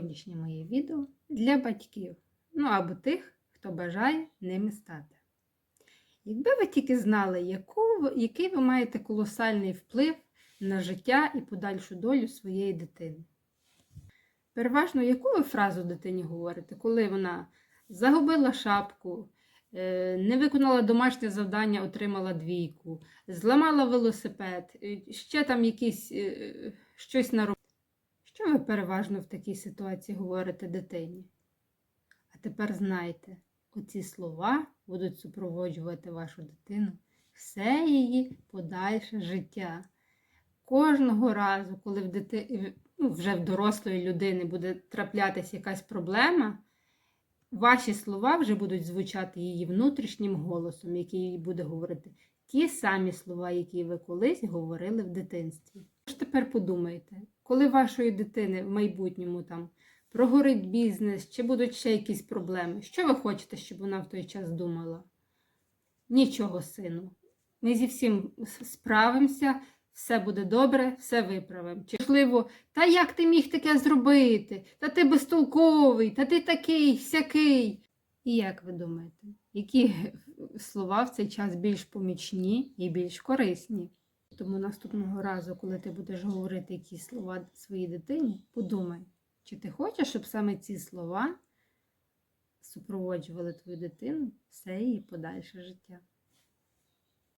Сьогоднішнє моє відео для батьків, ну або тих, хто бажає ними стати. Якби ви тільки знали, яку, який ви маєте колосальний вплив на життя і подальшу долю своєї дитини. Переважно, яку ви фразу дитині говорите, коли вона загубила шапку, е, не виконала домашнє завдання, отримала двійку, зламала велосипед, е, ще там якісь е, щось на що ви переважно в такій ситуації говорите дитині? А тепер знайте, оці слова будуть супроводжувати вашу дитину все її подальше життя. Кожного разу, коли в дити... ну, вже в дорослої людини буде траплятися якась проблема, ваші слова вже будуть звучати її внутрішнім голосом, який їй буде говорити ті самі слова, які ви колись говорили в дитинстві. Тож тепер подумайте, коли вашої дитини в майбутньому там прогорить бізнес, чи будуть ще якісь проблеми, що ви хочете, щоб вона в той час думала? Нічого, сину. Ми зі всім справимося, все буде добре, все виправимо. Чи можливо, та як ти міг таке зробити? Та ти безтолковий, та ти такий, сякий. І як ви думаєте, які слова в цей час більш помічні і більш корисні? Тому наступного разу, коли ти будеш говорити якісь слова своїй дитині, подумай, чи ти хочеш, щоб саме ці слова супроводжували твою дитину все її подальше життя.